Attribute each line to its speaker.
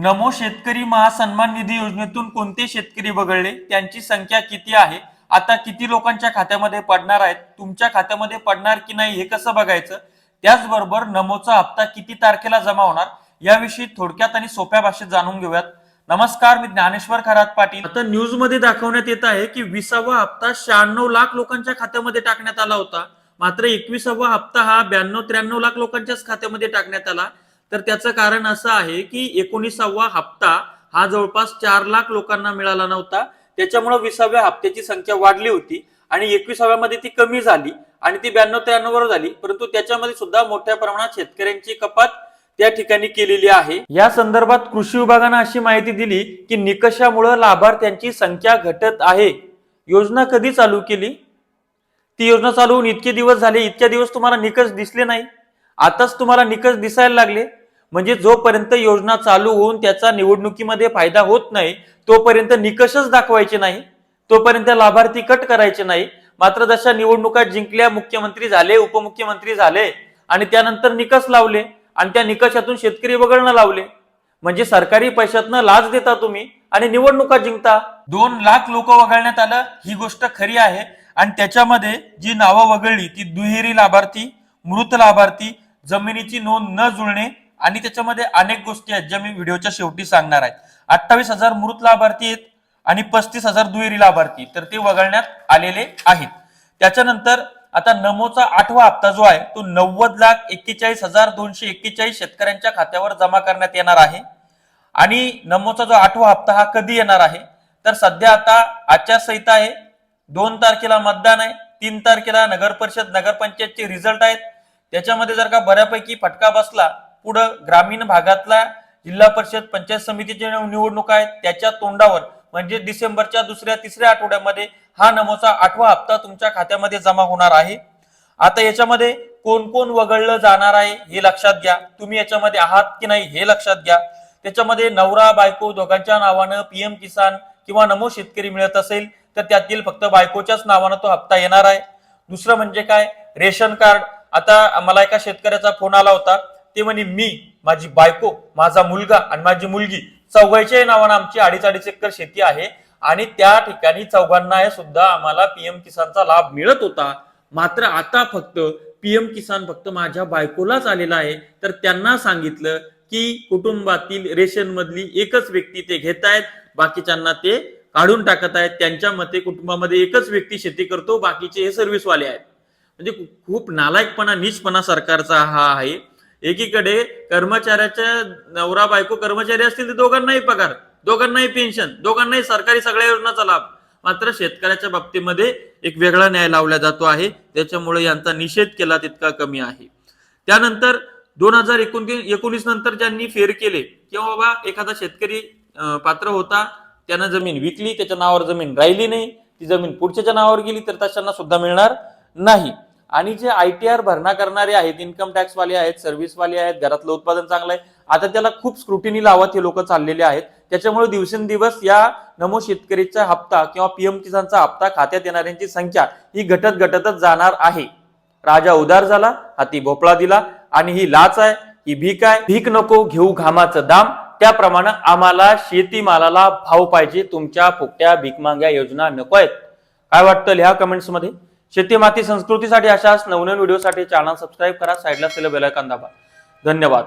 Speaker 1: नमो शेतकरी महासन्मान निधी योजनेतून कोणते शेतकरी वगळले त्यांची संख्या किती आहे? आता किती लोकांच्या खात्यामध्ये पडणार आहेत? तुमच्या खात्यामध्ये पडणार की नाही हे कसं बघायचं? त्याचबरोबर नमोचा हप्ता किती तारखेला जमा होणार? याविषयी थोडक्यात आणि सोप्या भाषेत जाणून घेऊयात. नमस्कार मी ज्ञानेश्वर खरात पाटील. आता न्यूजमध्ये दाखवण्यात येत आहे की विसावा हप्ता शहाण्णव लाख लोकांच्या खात्यामध्ये टाकण्यात आला होता. मात्र एकविसावा हप्ता हा ब्याण्णव त्र्याण्णव लाख लोकांच्याच खात्यामध्ये टाकण्यात आला. तर त्याचं कारण असं आहे की एकोणीसावा हप्ता हा जवळपास चार लाख लोकांना मिळाला नव्हता. त्याच्यामुळे विसाव्या हप्त्याची संख्या वाढली होती आणि एकविसाव्यामध्ये ती कमी झाली आणि ती ब्याण्णव त्र्याण्णव वर झाली. परंतु त्याच्यामध्ये सुद्धा मोठ्या प्रमाणात शेतकऱ्यांची कपात त्या ठिकाणी केलेली आहे. या संदर्भात कृषी विभागानं अशी माहिती दिली की निकषामुळे लाभार्थ्यांची संख्या घटत आहे. योजना कधी चालू केली? ती योजना चालू होऊन इतके दिवस झाले इतक्या दिवस तुम्हाला निकष दिसले नाही. आताच तुम्हाला निकष दिसायला लागले. म्हणजे जोपर्यंत योजना चालू होऊन त्याचा निवडणुकीमध्ये फायदा होत नाही तोपर्यंत निकषच दाखवायचे नाही. तोपर्यंत लाभार्थी कट करायचे नाही. मात्र जशा निवडणुका जिंकल्या मुख्यमंत्री झाले उपमुख्यमंत्री झाले आणि त्यानंतर निकष लावले आणि त्या निकषातून शेतकरी वगळणं लावले. म्हणजे सरकारी पैशातनं लाच देता तुम्ही आणि निवडणुका जिंकता. दोन लाख लोक वगळण्यात आलं ही गोष्ट खरी आहे. आणि त्याच्यामध्ये जी नावं वगळली ती दुहेरी लाभार्थी मृत लाभार्थी जमिनीची नोंद न जुळणे आणि त्याच्यामध्ये अनेक गोष्टी आहेत ज्या मी व्हिडिओच्या शेवटी सांगणार आहे. अठ्ठावीस हजार मृत लाभार्थी आहेत आणि पस्तीस हजार दुहेरी लाभार्थी तर ते वगळण्यात आलेले आहेत. त्याच्यानंतर आता नमोचा आठवा हप्ता जो आहे तो नव्वद लाख एक्केचाळीस हजार दोनशे एक्केचाळीस शेतकऱ्यांच्या खात्यावर जमा करण्यात येणार आहे. आणि नमोचा जो आठवा हप्ता हा कधी येणार आहे? तर सध्या आता आचारसंहिता आहे. दोन तारखेला मतदान आहे. तीन तारखेला नगर परिषद नगरपंचायतचे रिझल्ट आहेत. त्याच्यामध्ये जर का बऱ्यापैकी फटका बसला पुढं ग्रामीण भागातला जिल्हा परिषद पंचायत समितीच्या निवडणुका आहेत त्याच्या तोंडावर म्हणजे डिसेंबरच्या दुसऱ्या तिसऱ्या आठवड्यामध्ये हा नमोचा आठवा हप्ता तुमच्या खात्यामध्ये जमा होणार आहे. आता याच्यामध्ये कोण कोण वगळलं जाणार आहे हे लक्षात घ्या. तुम्ही याच्यामध्ये आहात की नाही हे लक्षात घ्या. त्याच्यामध्ये नवरा बायको दोघांच्या नावानं पीएम किसान किंवा नमो शेतकरी मिळत असेल तर त्यातील फक्त बायकोच्याच नावानं तो हप्ता येणार आहे. दुसरं म्हणजे काय? Ration card. आता मला एका शेतकऱ्याचा फोन आला होता. ते म्हणे मी माझी बायको माझा मुलगा आणि माझी मुलगी चौघांच्याही नावानं आमची अडीच अडीच एकर शेती आहे आणि त्या ठिकाणी चौघांना सुद्धा आम्हाला पीएम किसानचा लाभ मिळत होता. मात्र आता फक्त पीएम किसान फक्त माझ्या बायकोलाच आलेला आहे. तर त्यांना सांगितलं की कुटुंबातील रेशन मधली एकच व्यक्ती ते घेत आहेत. बाकीच्यांना ते काढून टाकत आहेत. त्यांच्या मते कुटुंबामध्ये एकच व्यक्ती शेती करतो. बाकीचे हे सर्व्हिसवाले आहेत. म्हणजे खूप नालायकपणा नीचपणा सरकारचा हा आहे. एकीकडे कर्मचाऱ्याच्या नवरा बायको कर्मचारी असतील तर दोघांनाही पगार दोघांनाही पेन्शन दोघांनाही सरकारी सगळ्या योजनाचा लाभ. मात्र शेतकऱ्याच्या बाबतीमध्ये एक वेगळा न्याय लावला जातो आहे. त्याच्यामुळे यांचा निषेध केला तितका कमी आहे. त्यानंतर दोन हजार एकोणीस नंतर ज्यांनी फेर केले किंवा बाबा एखादा शेतकरी पात्र होता त्यानं जमीन विकली त्याच्या नावावर जमीन राहिली नाही ती जमीन पुढच्याच्या नावावर गेली तर तशांना सुद्धा मिळणार नाही. आणि जे आय टी आर भरणा करणारे आहेत इन्कम टॅक्स वाले आहेत सर्व्हिसवाले आहेत घरातलं उत्पादन चांगलं आहे आता त्याला खूप स्क्रुटिनी लावत हे लोक चाललेले आहेत. त्याच्यामुळे दिवसेंदिवस या नमो शेतकरीचा हप्ता किंवा पीएम किसानचा हप्ता खात्यात येणाऱ्यांची संख्या ही घटत घटतच जाणार आहे. राजा उदार झाला हाती भोपळा दिला आणि ही लाच आहे ही भीक आहे. भीक नको घेऊ घामाचं दाम. त्याप्रमाणे आम्हाला शेतीमालाला भाव पाहिजे तुमच्या फुकट्या भीकमांग्या योजना नको आहेत. काय वाटतं लिहा कमेंट्समध्ये शेती माती संस्कृतीसाठी अशाच नवनवीन व्हिडिओसाठी चॅनल सबस्क्राईब करा. साईडला असलेलं बेलायकन दाबा. धन्यवाद.